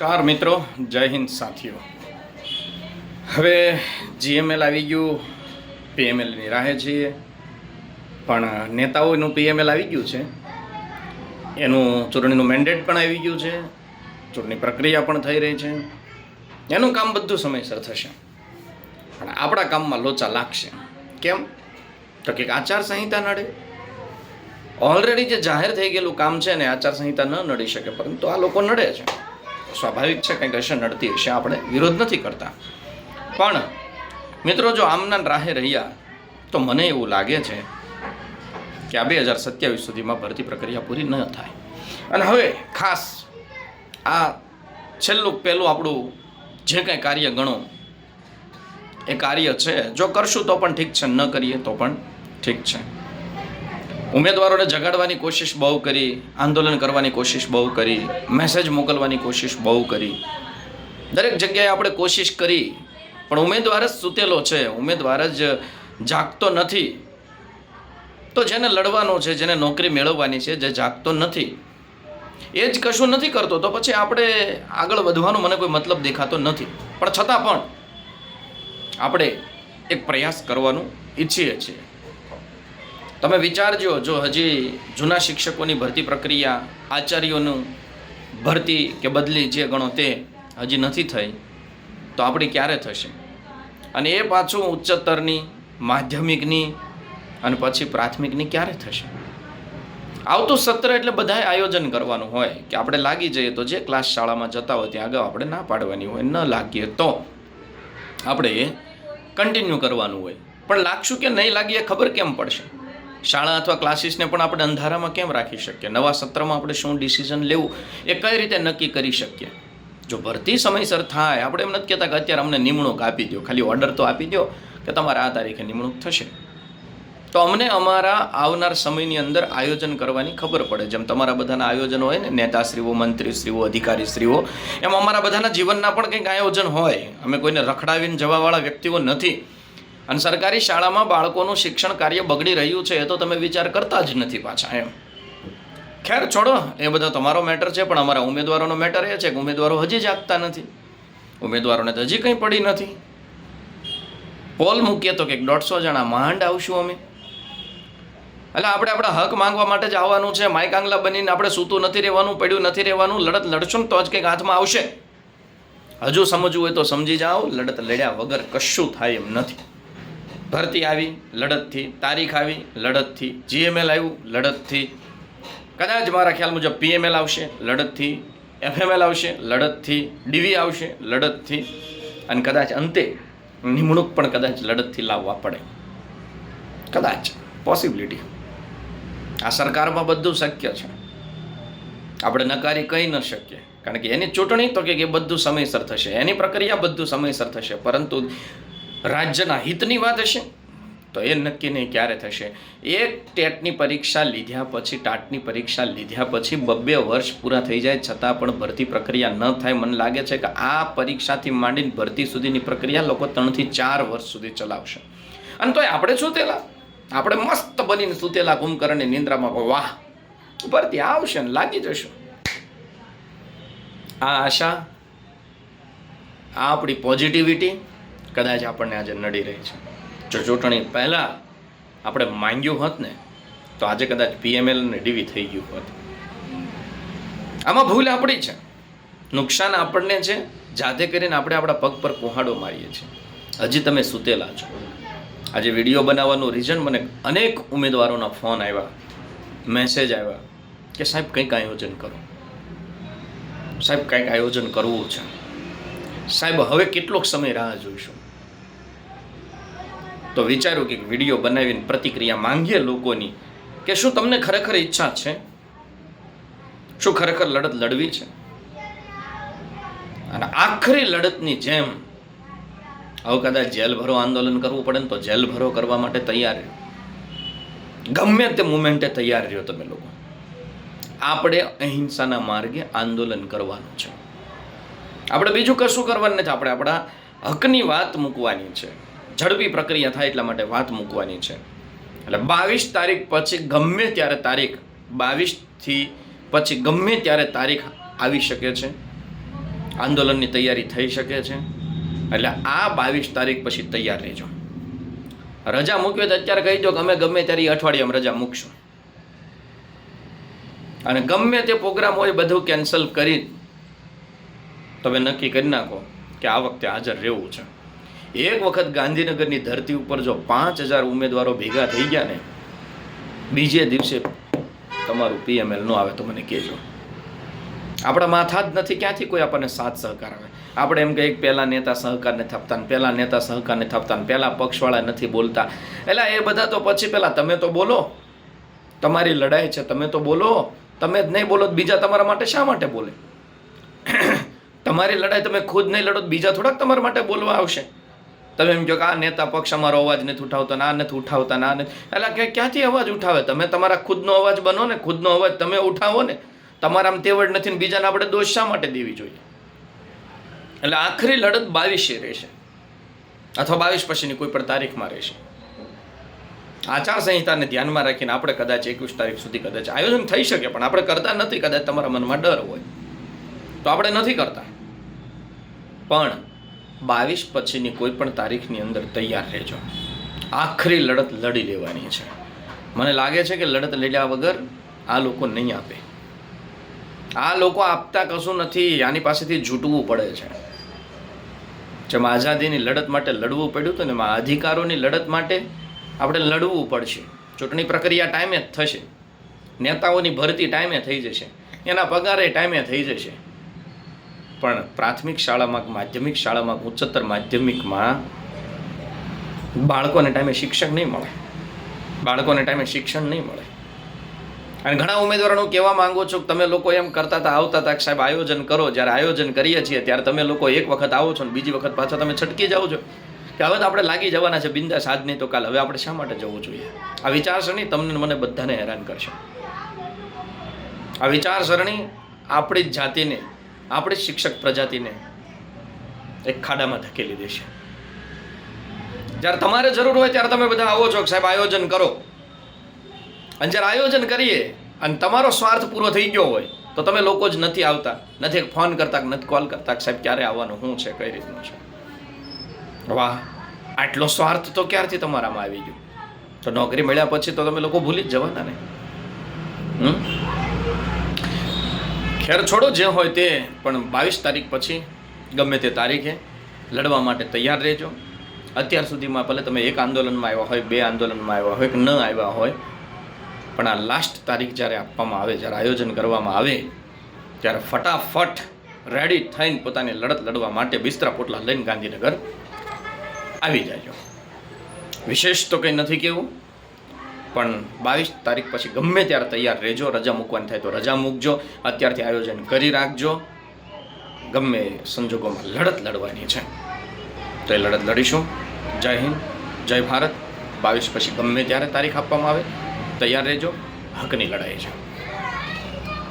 નમસ્કાર મિત્રો, જય હિન્દ સાથીઓ. હવે જીએમએલ આવી ગયું પીએમએલની રાહે છીએ. પણ નેતાઓનું પીએમએલ આવી ગયું છે. એનું ચૂંટણીનું મેન્ડેટ પણ આવી ગયું છે. ચૂંટણી પ્રક્રિયા પણ થઈ રહી છે. એનું કામ બધું સમયસર થશે. પણ આપણા કામમાં લોચા લાગશે. કેમ? તો કે આચારસંહિતા નડે. ઓલરેડી જે જાહેર થઈ ગયેલું કામ છે ને, આચારસંહિતા ન નડી શકે, પરંતુ આ લોકો નડે છે. સ્વાભાવિક છે, કંઈક હશે, નડતી હશે, આપણે વિરોધ નથી કરતા. પણ મિત્રો, જો આમના રાહે રહ્યા, તો મને એવું લાગે છે કે આ બે હજાર સત્યાવીસ સુધીમાં ભરતી પ્રક્રિયા પૂરી ન થાય. અને હવે ખાસ આ છેલ્લું, પહેલું આપણું જે કંઈ કાર્ય ગણો, એ કાર્ય છે. જો કરશું તો પણ ઠીક છે, ન કરીએ તો પણ ઠીક છે. ઉમેદવારોને જગાડવાની કોશિશ બહુ કરી, આંદોલન કરવાની કોશિશ બહુ કરી મેસેજ મોકલવાની કોશિશ બહુ કરી. દરેક જગ્યાએ આપણે કોશિશ કરી, પણ ઉમેદવાર જ સૂતેલો છે, ઉમેદવાર જ જાગતો નથી. તો જેને લડવાનો છે, જેને નોકરી મેળવવાની છે, જે જાગતો નથી, એ જ કશું નથી કરતો, તો પછી આપણે આગળ વધવાનો મને કોઈ મતલબ દેખાતો નથી. પણ છતાં પણ આપણે એક પ્રયાસ કરવાનું ઈચ્છીએ છીએ. તમે વિચારજો, જો હજી જૂના શિક્ષકોની ભરતી પ્રક્રિયા, આચાર્યોનું ભરતી કે બદલી જે ગણો તે હજી નથી થઈ, તો આપણી ક્યારે થશે? અને એ પાછું ઉચ્ચતરની, માધ્યમિકની અને પછી પ્રાથમિકની ક્યારે થશે? આવતું સત્ર એટલે બધાએ આયોજન કરવાનું હોય, કે આપણે લાગી જઈએ તો જે ક્લાસ શાળામાં જતા હોય ત્યાં આગળ આપણે ના પાડવાની હોય, ન લાગીએ તો આપણે કન્ટિન્યુ કરવાનું હોય. પણ લાગશું કે નહીં લાગીએ ખબર કેમ પડશે? શાળા અથવા ક્લાસીસને પણ આપણે અંધારામાં કેમ રાખી શકીએ? નવા સત્રમાં આપણે શું ડિસિઝન લેવું? એ કઈ રીતે નક્કી કરી શકીએ? જો ભરતી સમયસર થાય, આપણે એમ નથી કહેતા કે અત્યારે અમને નિમણૂક આપી દો ખાલી ઓર્ડર તો આપી દો કે તમારે આ તારીખે નિમણૂક થશે. તો અમને અમારા આવનાર સમયની અંદર આયોજન કરવાની ખબર પડે. જેમ તમારા બધાના આયોજન હોય ને, નેતાશ્રીઓ, મંત્રીશ્રીઓ, અધિકારીશ્રીઓ, એમ અમારા બધાના જીવનના પણ કંઈક આયોજન હોય. અમે કોઈને રખડાવીને જવાવાળા વ્યક્તિઓ નથી. અને સરકારી શાળામાં બાળકોનું શિક્ષણ કાર્ય બગડી રહ્યું છે, એ તો તમે વિચાર કરતા જ નથી પાછા, એમ. ખેર છોડો, એ બધો તમારો મેટર છે, પણ અમારા ઉમેદવારોનો મેટર એ છે કે ઉમેદવારો હજી જાગતા નથી. ઉમેદવારોને તો હજી કંઈ પડી નથી. પોલ મૂકીએ તો કંઈક દોઢસો જણા માંડ આવશું અમે. એટલે આપણે આપણા હક માંગવા માટે જ આવવાનું છે, માઇક આંગલા બનીને આપણે સૂતું નથી રહેવાનું, પડ્યું નથી રહેવાનું, લડત લડશું તો જ કંઈક હાથમાં આવશે. હજુ સમજવું હોય તો સમજી જાઓ, લડત લડ્યા વગર કશું થાય એમ નથી. ભરતી આવી, લડતથી, તારીખ આવી, લડતથી જીએમએલ આવ્યું, લડતથી. કદાચ મારા ખ્યાલ મુજબ પીએમએલ આવશે, લડતથી. એફએમએલ આવશે, લડતથી. ડીવી આવશે, લડતથી. અને કદાચ અંતે નિમણૂક પણ કદાચ લડતથી લાવવા પડે. કદાચ. પોસિબિલિટી આ સરકારમાં બધું શક્ય છે. આપણે નકારી કહી ન શકીએ. કારણ કે એની ચૂંટણી તો કે બધું સમયસર થશે. એની પ્રક્રિયા બધું સમયસર થશે. પરંતુ રાજ્યના હિતની વાત હશે? તો એ નક્કી નહીં ક્યારે થશે. એક ટેટની પરીક્ષા લીધ્યા પછી, ટાટની પરીક્ષા લીધા પછી બબ્બે વર્ષ પૂરા થઈ જાય, છતાં પણ ભરતી પ્રક્રિયા ન થાય. મને લાગે છે કે આ પરીક્ષાથી માંડીને ભરતી સુધીની પ્રક્રિયા લોકો ત્રણથી ચાર વર્ષ સુધી ચલાવશે. અને તોય આપણે સુતેલા. આપણે મસ્ત બનીને સુતેલા કુંભકર્ણની નિંદ્રામાં વાહ! ભરતી આવશે ને લાગી જશું. આ આશા, આ આપણી પોઝિટિવિટી કદાચ આપણને આજે નડી રહી છે. જો ચૂંટણી પહેલાં આપણે માંગ્યું હોત ને, તો આજે કદાચ પીએમએલ ને ડીવી થઈ ગયું હોત. આમાં ભૂલ આપણી છે. નુકસાન આપણને છે, જાતે કરીને આપણે આપણા પગ પર કુહાડો મારીએ છીએ. હજી તમે સૂતેલા છો. આજે વીડિયો બનાવવાનું રીઝન મને અનેક ઉમેદવારોના ફોન આવ્યા મેસેજ આવ્યા, કે સાહેબ કંઈક આયોજન કરો. સાહેબ, કંઈક આયોજન કરવું છે. સાહેબ, હવે કેટલોક સમય રાહ જોઈશું. તો વિચાર્યું કે વીડિયો બનાવીને પ્રતિક્રિયા માંગીએ લોકોની, કે શું તમને ખરેખર ઈચ્છા છે? શું ખરેખર લડત લડવી છે? અને આખરી લડતની જેમ હવે કદાચ જેલ ભરો આંદોલન કરવું પડે ને તો જેલ ભરો કરવા માટે તૈયાર રહ્યો. ગમે તે મુમેન્ટે તૈયાર રહ્યો તમે લોકો. આપણે અહિંસાના માર્ગે આંદોલન કરવાનું છે. આપણે બીજું કશું કરવાનું નથી, આપણે આપણા હકની વાત મૂકવાની છે. ઝડપી પ્રક્રિયા થાય એટલા માટે વાત મૂકવાની છે. એટલે બાવીસ તારીખ પછી ગમે ત્યારે તારીખ બાવીસથી પછી ગમે ત્યારે તારીખ આવી શકે છે. આંદોલનની તૈયારી થઈ શકે છે. એટલે આ બાવીસ તારીખ પછી તૈયાર રહેજો. રજા મૂકવી તો અત્યારે કહી દો કે અમે ગમે ત્યારે અઠવાડિયામાં રજા મૂકશું. અને ગમે તે પ્રોગ્રામ હોય બધું કેન્સલ કરી તમે નક્કી કરી નાખો કે આ વખતે હાજર રહેવું છે. એક વખત ગાંધીનગરની ધરતી ઉપર જો પાંચ હજાર ઉમેદવારો ભેગા થઈ ગયા ને, બીજે દિવસે તમારું પીએમએલ ન આવે તો મને કહેજો. આપણા માથા જ નથી ક્યાંથી કોઈ આપણને સાથ સહકાર આવે આપણે એમ કહીએ કે નેતા નેતા સહકારને આપતા ને પહેલાં નેતા સહકારને આપતા ને પહેલા પક્ષવાળા નથી બોલતા. એટલે એ બધા તો પછી પહેલાં તમે તો બોલો. તમારી લડાઈ છે, તમે તો બોલો. તમે જ નહીં બોલો બીજા તમારા માટે શા માટે બોલે? તમારી લડાઈ તમે ખુદ નહીં લડો બીજા થોડાક તમારા માટે બોલવા આવશે. તમે એમ કહો કે આ નેતા પક્ષ અમારો અવાજ નથી ઉઠાવતો ના નથી ઉઠાવતા ના નથી. એટલે કે ક્યાંથી અવાજ ઉઠાવે? તમે તમારા ખુદનો અવાજ બનો ને, ખુદનો અવાજ તમે ઉઠાવો ને, તમારામાં તેવડ નથી ને બીજાને આપણે દોષ શા માટે દેવી જોઈએ? એટલે આખરી લડત બાવીસે રહેશે. અથવા બાવીસ પછીની કોઈ પણ તારીખમાં રહેશે. આચારસંહિતાને ધ્યાનમાં રાખીને આપણે કદાચ એકવીસ તારીખ સુધી કદાચ આયોજન થઈ શકે, પણ આપણે કરતા નથી, કદાચ તમારા મનમાં ડર હોય. તો આપણે નથી કરતા. પણ બાવીસ પછીની કોઈ પણ તારીખની અંદર તૈયાર રહેજો. આખરી લડત લડી લેવાની છે. મને લાગે છે કે લડત લડ્યા વગર આ લોકો નહીં આપે. આ લોકો આપતા કશું નથી, આની પાસેથી જૂટવું પડે છે. જેમ આઝાદીની લડત માટે લડવું પડ્યું હતું ને એમાં અધિકારોની લડત માટે આપણે લડવું પડશે. ચૂંટણી પ્રક્રિયા ટાઈમે જ થશે. નેતાઓની ભરતી ટાઈમે થઈ જશે. એના પગારે ટાઈમે થઈ જશે. પણ પ્રાથમિક શાળામાં માધ્યમિક શાળામાં ઉચ્ચતર માધ્યમિકમાં બાળકોને ટાઈમે શિક્ષક નહીં મળે. બાળકોને ટાઈમે શિક્ષણ નહીં મળે. અને ઘણા ઉમેદવારોનું કહેવા માંગુ છું કે તમે લોકો એમ કરતા હતા, આવતા હતા કે સાહેબ આયોજન કરો, જ્યારે આયોજન કરીએ છીએ ત્યારે તમે લોકો એક વખત આવો છો ને બીજી વખત પાછા તમે છટકી જાઓ છો. કે હવે તો આપણે લાગી જવાના છે, બિંદાસ આજ નહીં તો કાલ, હવે આપણે શા માટે જવું જોઈએ? આ વિચારસરણી તમને મને બધાને હેરાન કરશે. આ વિચારસરણી આપણી જ જાતિને આપણી શિક્ષક પ્રજાતિને એક ખાડામાં ધકેલી દેશે. જ્યારે તમારે જરૂર હોય ત્યારે તમે બધા આવો છો સાહેબ આયોજન કરો. અને જ્યારે આયોજન કરીએ અને તમારો સ્વાર્થ પૂરો થઈ ગયો હોય, તો તમે લોકો જ નથી આવતા. નથી ફોન કરતા નથી કોલ કરતા સાહેબ ક્યારે આવવાનું શું છે, કઈ રીતનું છે? વાહ, આટલો સ્વાર્થ તો ક્યારથી તમારામાં આવી ગયો? તો નોકરી મળ્યા પછી તો તમે લોકો ભૂલી જ જવાના ને. હમ? ખેર છોડો જે હોય તે, પણ બાવીસ તારીખ પછી, ગમે તે તારીખે, લડવા માટે તૈયાર રહેજો. અત્યાર સુધીમાં ભલે તમે એક આંદોલનમાં આવ્યા હોય, બે આંદોલનમાં આવ્યા હોય, કે ન આવ્યા હોય, પણ આ લાસ્ટ તારીખ જ્યારે આપવામાં આવે, જ્યારે આયોજન કરવામાં આવે, ત્યારે ફટાફટ રેડી થઈને પોતાની લડત લડવા માટે બિસ્તરા પોટલા લઈને ગાંધીનગર આવી જાજો. વિશેષ તો કંઈ નથી કેવું પણ બાવીસ તારીખ પછી ગમે ત્યારે તૈયાર રહેજો, રજા મૂકવાની થાય તો રજા મૂકજો, અત્યારથી આયોજન કરી રાખજો. ગમે સંજોગોમાં લડત લડવાની છે, તો એ લડત લડીશું. જય હિન્દ, જય ભારત. બાવીસ પછી ગમે ત્યારે તારીખ આપવામાં આવે, તૈયાર રહેજો. હકની લડાઈ છે.